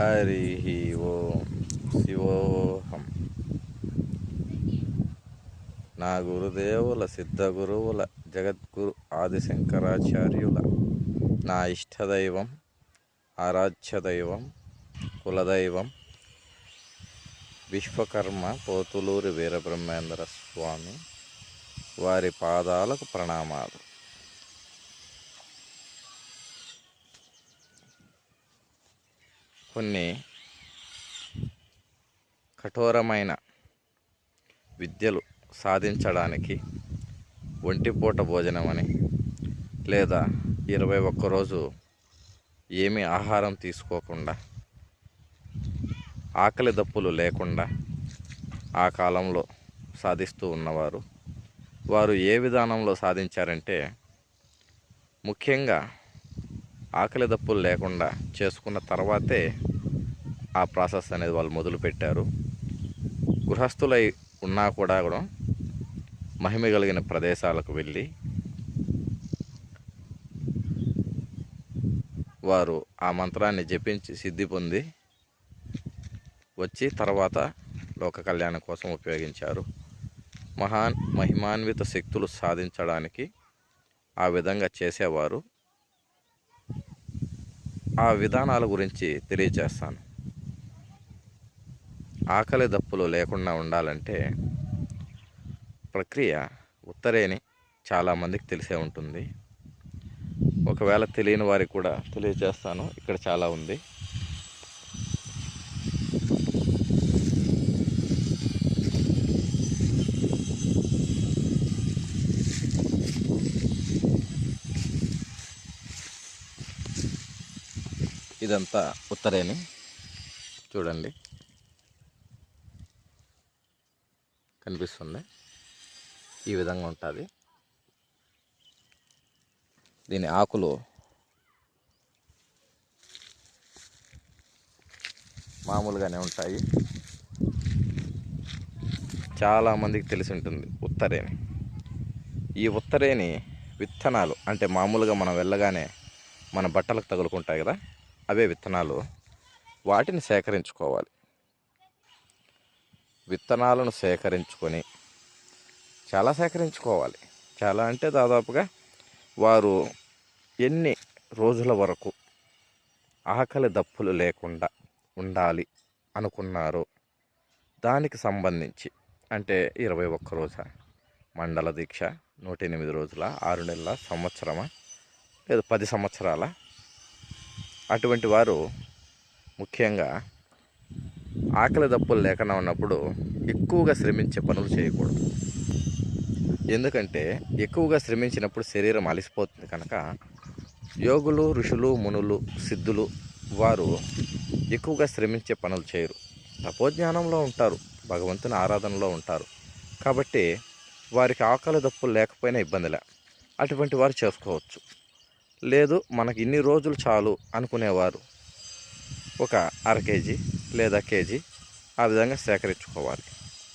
హరి ఓం శివోహం నా గురుదేవుల సిద్ధ గురువుల జగద్గురు ఆదిశంకరాచార్యుల నా ఇష్టదైవం ఆరాధ్య దైవం కులదైవం విశ్వకర్మ పోతులూరి వీరబ్రహ్మేంద్ర స్వామి వారి పాదాలకు ప్రణామాలు. కొన్ని కఠోరమైన విద్యలు సాధించడానికి ఒంటిపూట భోజనం అని లేదా ఇరవై ఒక్క రోజు ఏమీ ఆహారం తీసుకోకుండా ఆకలి దప్పులు లేకుండా ఆ కాలంలో సాధిస్తూ ఉన్నవారు వారు ఏ విధానంలో సాధించారంటే ముఖ్యంగా ఆకలి దప్పులు లేకుండా చేసుకున్న తర్వాతే ఆ ప్రాసెస్ అనేది వాళ్ళు మొదలుపెట్టారు. గృహస్థులై ఉన్నా కూడా కూడా మహిమ కలిగిన ప్రదేశాలకు వెళ్ళి వారు ఆ మంత్రాన్ని జపించి సిద్ధి పొంది వచ్చి తర్వాత లోక కళ్యాణం కోసం ఉపయోగించారు. మహాన్ మహిమాన్విత శక్తులు సాధించడానికి ఆ విధంగా చేసేవారు. ఆ విధానాల గురించి తెలియజేస్తాను. ఆకలి దప్పులు లేకుండా ఉండాలంటే ప్రక్రియ ఉత్తరేని చాలామందికి తెలిసే ఉంటుంది. ఒకవేళ తెలియని వారికి కూడా తెలియజేస్తాను. ఇక్కడ చాలా ఉంది. ఇదంతా ఉత్తరేని. చూడండి. కనిపిస్తుంది. ఈ విధంగా ఉంటుంది. దీని ఆకులు మామూలుగానే ఉంటాయి. చాలామందికి తెలిసి ఉంటుంది ఉత్తరేని. ఈ ఉత్తరేని విత్తనాలు అంటే మామూలుగా మనం వెళ్ళగానే మన బట్టలకు తగులుకుంటాయి కదా అవే విత్తనాలు. వాటిని సేకరించుకోవాలి. విత్తనాలను సేకరించుకొని చాలా సేకరించుకోవాలి. చాలా అంటే దాదాపుగా వారు ఎన్ని రోజుల వరకు ఆకలి దప్పులు లేకుండా ఉండాలి అనుకున్నారో దానికి సంబంధించి అంటే ఇరవై ఒక్క రోజా మండల దీక్ష నూట ఎనిమిది రోజుల ఆరు నెలల సంవత్సరమా లేదా పది సంవత్సరాల అటువంటి వారు ముఖ్యంగా ఆకలి దప్పులు లేకుండా ఉన్నప్పుడు ఎక్కువగా శ్రమించే పనులు చేయకూడదు. ఎందుకంటే ఎక్కువగా శ్రమించినప్పుడు శరీరం అలసిపోతుంది కనుక యోగులు ఋషులు మునులు సిద్ధులు వారు ఎక్కువగా శ్రమించే పనులు చేయరు. తపోజ్ఞానంలో ఉంటారు భగవంతుని ఆరాధనలో ఉంటారు. కాబట్టి వారికి ఆకలి దప్పులు లేకపోయినా ఇబ్బందిలే. అటువంటి వారు చేసుకోవచ్చు. లేదు మనకి ఇన్ని రోజులు చాలు అనుకునేవారు. ఒక అర కేజీ లేదా కేజీ ఆ విధంగా సేకరించుకోవాలి.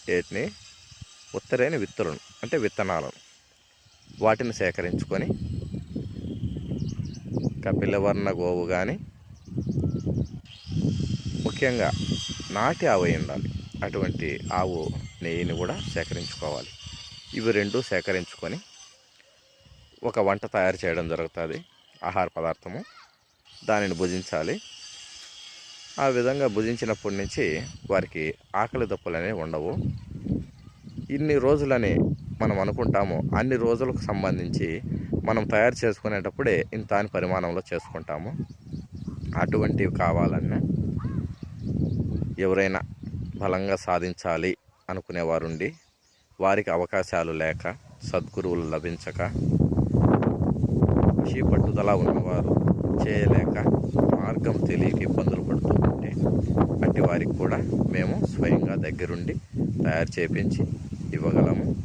వీటిని ఉత్తరైన విత్తులను అంటే విత్తనాలను. వాటిని సేకరించుకొని కపిలవర్ణ గోవు కానీ ముఖ్యంగా నాటి ఆవు అయి ఉండాలి అటువంటి ఆవు నెయ్యిని కూడా సేకరించుకోవాలి. ఇవి రెండు సేకరించుకొని ఒక వంట తయారు చేయడం జరుగుతుంది. ఆహార పదార్థము. దానిని భుజించాలి. ఆ విధంగా భుజించినప్పటి నుంచి వారికి ఆకలి దప్పులు అనేవి ఉండవు. ఇన్ని రోజులని మనం అనుకుంటాము. అన్ని రోజులకు సంబంధించి మనం తయారు చేసుకునేటప్పుడే ఇంత అని పరిమాణంలో చేసుకుంటాము. అటువంటివి కావాలన్నా ఎవరైనా బలంగా సాధించాలి అనుకునేవారుండి వారికి అవకాశాలు లేక సద్గురువులు లభించక పట్టుదల ఉన్నవారు చేయలేక మార్గం తెలియక ఇబ్బందులు అట్టి వారికి కూడా మేము స్వయంగా దగ్గరుండి తయారు చేపించి ఇవ్వగలము.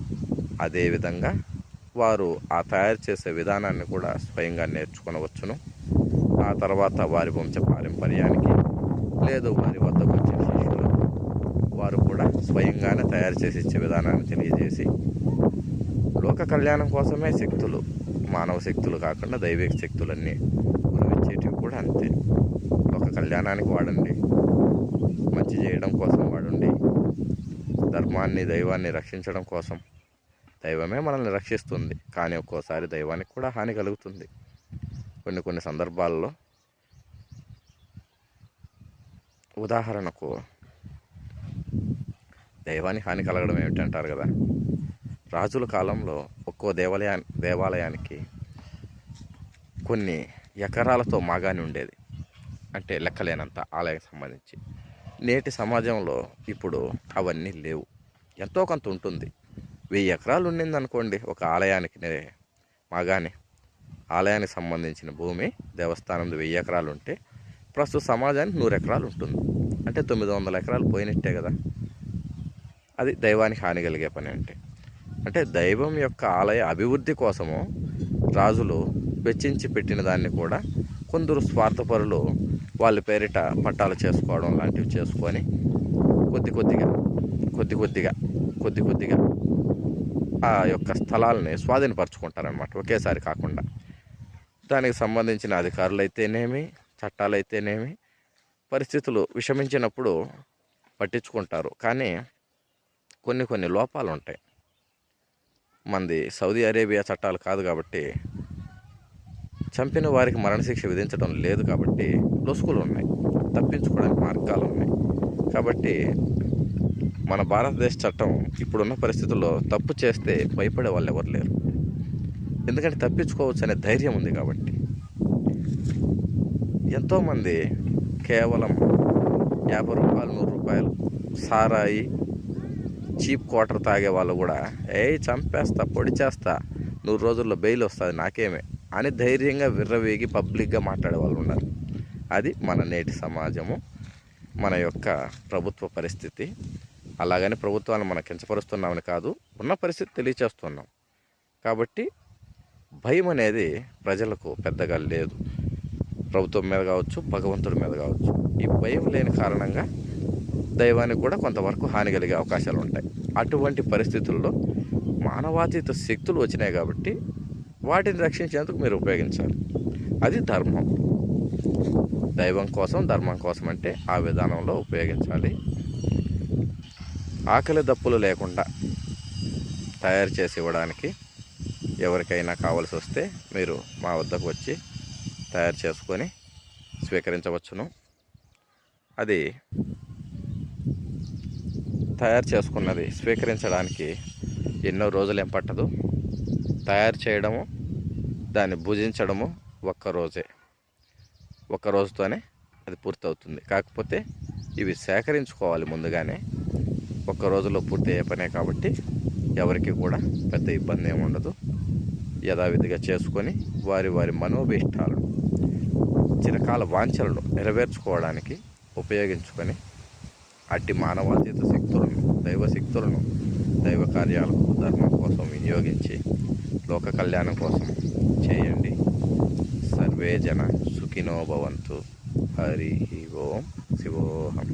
అదేవిధంగా వారు ఆ తయారు చేసే విధానాన్ని కూడా స్వయంగా నేర్చుకునవచ్చును. ఆ తర్వాత వారి వంశ పారంపర్యానికి లేదు వారి వద్దకు వచ్చే శిష్యులకు వారు కూడా స్వయంగానే తయారు చేసి ఇచ్చే విధానాన్ని తెలియజేసి లోక కళ్యాణం కోసమే శక్తులు మానవ శక్తులు కాకుండా దైవిక శక్తులన్నీ గురువిచ్చేటివి కూడా అంతే. లోక కళ్యాణానికి వాడండి. మంచి చేయడం కోసం వాడుండి. ధర్మాన్ని దైవాన్ని రక్షించడం కోసం. దైవమే మనల్ని రక్షిస్తుంది. కానీ ఒక్కోసారి దైవానికి కూడా హాని కలుగుతుంది. కొన్ని కొన్ని సందర్భాల్లో ఉదాహరణకు దైవానికి హాని కలగడం ఏమిటంటారు కదా? రాజుల కాలంలో ఒక్కో దేవాలయా దేవాలయానికి కొన్ని ఎకరాలతో మాగాని ఉండేది. అంటే లెక్కలేనంత ఆలయానికి సంబంధించి. నేటి సమాజంలో ఇప్పుడు అవన్నీ లేవు. ఎంతో కొంత ఉంటుంది. వెయ్యి ఎకరాలు ఉండింది అనుకోండి ఒక ఆలయానికి నే- మాగాని. ఆలయానికి సంబంధించిన భూమి దేవస్థానం వెయ్యి ఎకరాలు ఉంటే ప్రస్తుత సమాజానికి నూరు ఎకరాలు ఉంటుంది. అంటే తొమ్మిది వందల ఎకరాలు పోయినట్టే కదా. అది దైవానికి హాని కలిగే పని అంటే. అంటే దైవం యొక్క ఆలయ అభివృద్ధి కోసము రాజులు వెచ్చించి పెట్టిన దాన్ని కూడా కొందరు స్వార్థపరులు వాళ్ళ పేరిట పట్టాలు చేసుకోవడం లాంటివి చేసుకొని కొద్ది కొద్దిగా కొద్ది కొద్దిగా కొద్ది కొద్దిగా ఆ యొక్క స్థలాలని స్వాధీనపరచుకుంటారనమాట ఒకేసారి కాకుండా దానికి సంబంధించిన అధికారులు అయితేనేమి చట్టాలు అయితేనేమి పరిస్థితులు విషమించినప్పుడు పట్టించుకుంటారు. కానీ కొన్ని కొన్ని లోపాలు ఉంటాయి మంది సౌదీ అరేబియా చట్టాలు కాదు కాబట్టి చంపిన వారికి మరణశిక్ష విధించడం లేదు కాబట్టి లొసుకులు ఉన్నాయి తప్పించుకోవడానికి మార్గాలు ఉన్నాయి. కాబట్టి మన భారతదేశ చట్టం ఇప్పుడున్న పరిస్థితుల్లో తప్పు చేస్తే భయపడే వాళ్ళు ఎవరు లేరు. ఎందుకంటే తప్పించుకోవచ్చు అనే ధైర్యం ఉంది కాబట్టి. ఎంతోమంది కేవలం యాభై రూపాయలు నూరు రూపాయలు సారాయి చీప్ క్వార్టర్ తాగే వాళ్ళు కూడా ఏ చంపేస్తా పొడి చేస్తా నూరు రోజుల్లో బెయిల్ వస్తుంది నాకేమే. అని ధైర్యంగా విర్రవేగి పబ్లిక్గా మాట్లాడే వాళ్ళు ఉన్నారు అది మన నేటి సమాజము మన యొక్క ప్రభుత్వ పరిస్థితి. అలాగని ప్రభుత్వాన్ని మనం కించపరుస్తున్నామని కాదు ఉన్న పరిస్థితి తెలియచేస్తున్నాం. కాబట్టి భయం అనేది ప్రజలకు పెద్దగా లేదు. ప్రభుత్వం మీద కావచ్చు భగవంతుడి మీద కావచ్చు. ఈ భయం లేని కారణంగా దైవానికి కూడా కొంతవరకు హాని కలిగే అవకాశాలు ఉంటాయి అటువంటి పరిస్థితుల్లో మానవాతీత శక్తులు వచ్చినాయి కాబట్టి వాటిని రక్షించేందుకు మీరు ఉపయోగించాలి. అది ధర్మం. దైవం కోసం ధర్మం కోసం అంటే ఆ విధానంలో ఉపయోగించాలి. ఆకలి దప్పులు లేకుండా తయారు చేసి ఇవ్వడానికి ఎవరికైనా కావాల్సి వస్తే మీరు మా వద్దకు వచ్చి తయారు చేసుకొని స్వీకరించవచ్చును. అది తయారు చేసుకున్నది స్వీకరించడానికి ఎన్నో రోజులు ఏం పట్టదు. తయారు చేయడము దాన్ని భుజించడము ఒక్క రోజే ఒక్క రోజుతోనే అది పూర్తవుతుంది. కాకపోతే ఇవి సేకరించుకోవాలి ముందుగానే. ఒక్క రోజులో పూర్తి అయ్యే పనే కాబట్టి ఎవరికి కూడా పెద్ద ఇబ్బంది ఏమి ఉండదు. యథావిధిగా చేసుకొని వారి వారి మనోభీష్టాలను చిరకాల వాంఛలను నెరవేర్చుకోవడానికి ఉపయోగించుకొని అట్టి మానవాతీత శక్తులను దైవ శక్తులను దైవ కార్యాలకు ధర్మం కోసం వినియోగించి లోక కళ్యాణం కోసం చేయండి. సర్వే జన సుఖినో భవంతు. హరి ఓం శివోహం.